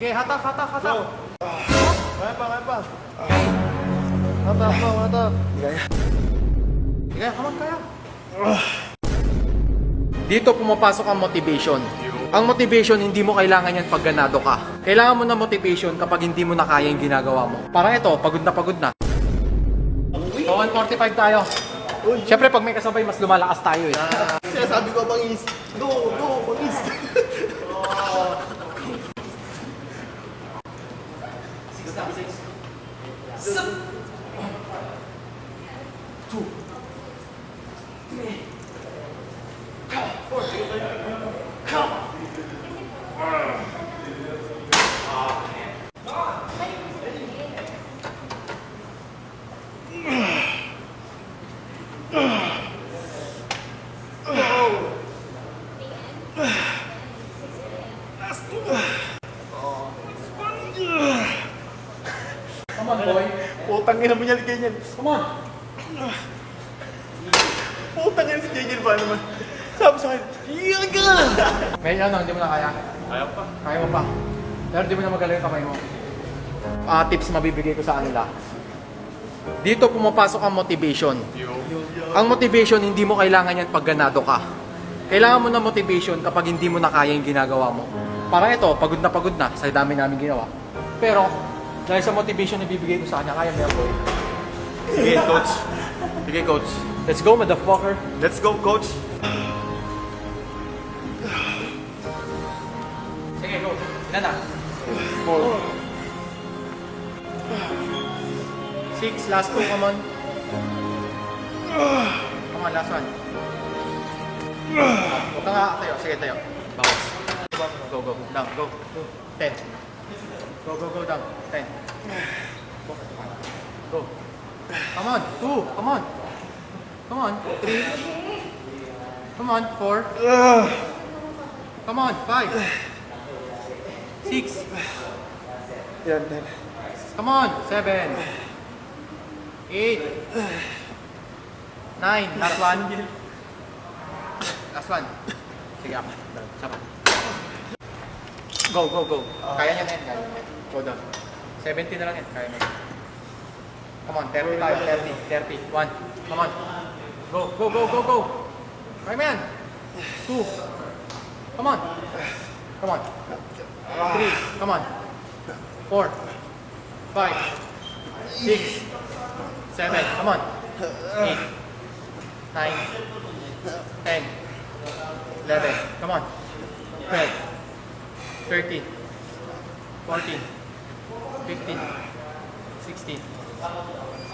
Okay, hatak, hatak, hatak. Kaya pa, kaya pa. Okay. Hatap pa, hatap. Sige, kaman kaya. Dito pumapasok ang motivation. Ang motivation, hindi mo kailangan yan pag ganado ka. Kailangan mo na motivation kapag hindi mo na kaya yung ginagawa mo. Parang ito, pagod na pagod na. So, 145 tayo. Siyempre, pag may kasabay, mas lumalakas tayo eh. Kaya sabi ko, bangis. Go, go, bangis. Stop. One, two, three. Come. Four. Come. Ugh. On, boy. Putang ina mo niya, ganyan. Come on. Putang ina si Jenjen ba naman? Sabi sa akin, iya ka! May ano, hindi mo na kaya. Kaya pa. Kaya mo pa. Pero di mo na magalaw yung kamay mo. Ah, tips mabibigay ko sa kanila. Dito pumapasok ang motivation. Ang motivation, hindi mo kailangan yan pag ganado ka. Kailangan mo na motivation kapag hindi mo na kaya yung ginagawa mo. Parang ito, pagod na pagod na sa dami namin ginawa. Pero, dahil sa motivation na bibigay ko sa kanya, kaya meron ko eh. Sige, coach. Sige, coach. Let's go, motherfucker. Let's go, coach. Sige, go. Ilan na? Four. Six, last two, come on. Come on, last one. Huwag ka nga tayo. Sige, tayo. Bawas. Go, go, down, go. Ten. Go, go, go, down. Ten. Go. Come on, two. Come on. Come on, three. Come on, four. Come on, five. Six. Yan, yan. Come on, seven. Eight. Nine. Last one. Last one. Sige, ako. Go, go, go. Kaya niya na yan, kaya. Go down. 70 na lang yan, kaya niya. Come on, 30 tayo. 30, 30. One. Come on. Go, go, go, go, go. Kaya mo yan. Two. Come on. Come on. Three. Come on. Four. Five. Six. Seven. Come on. Eight. Nine. Ten. Eleven. Come on. Twelve. Thirteen. Fourteen. Fifteen. Sixteen.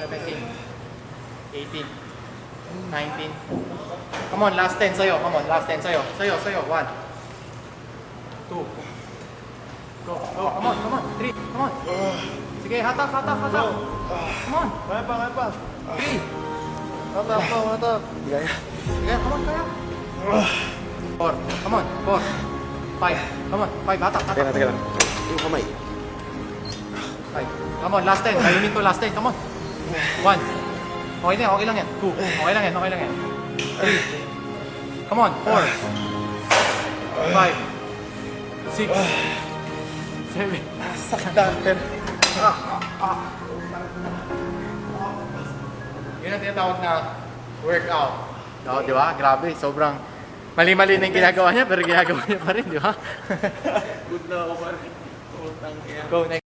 Seventeen. Eighteen. Nineteen. Come on, last ten sa'yo. Come on, last ten sa'yo. Sa'yo, sa'yo. One. Two. Go, go. Come on, come on. Three. Come on. Sige, hatak, hatak, hatak. Come on. Kaya pa, kaya pa. Three. Hatap pa, hatap. Gaya. Sige, come on, kaya. Come on. Five. Hatak, hatak. Teka lang, teka lang. Yung kamay. Five. Come on, last ten. Ayunin ko last ten. Come on. One. Okay na yan, okay lang yan. Two. Okay lang yan, okay lang yan. Three. Come on. Four. Five. Six. Seven. Sakdan, ten. Yun ang tinatawag na workout. No, di ba? Grabe, sobrang mali-mali na yung ginagawa niya, pero ginagawa niya pa rin, di ba? Good na ako pa rin. Go next.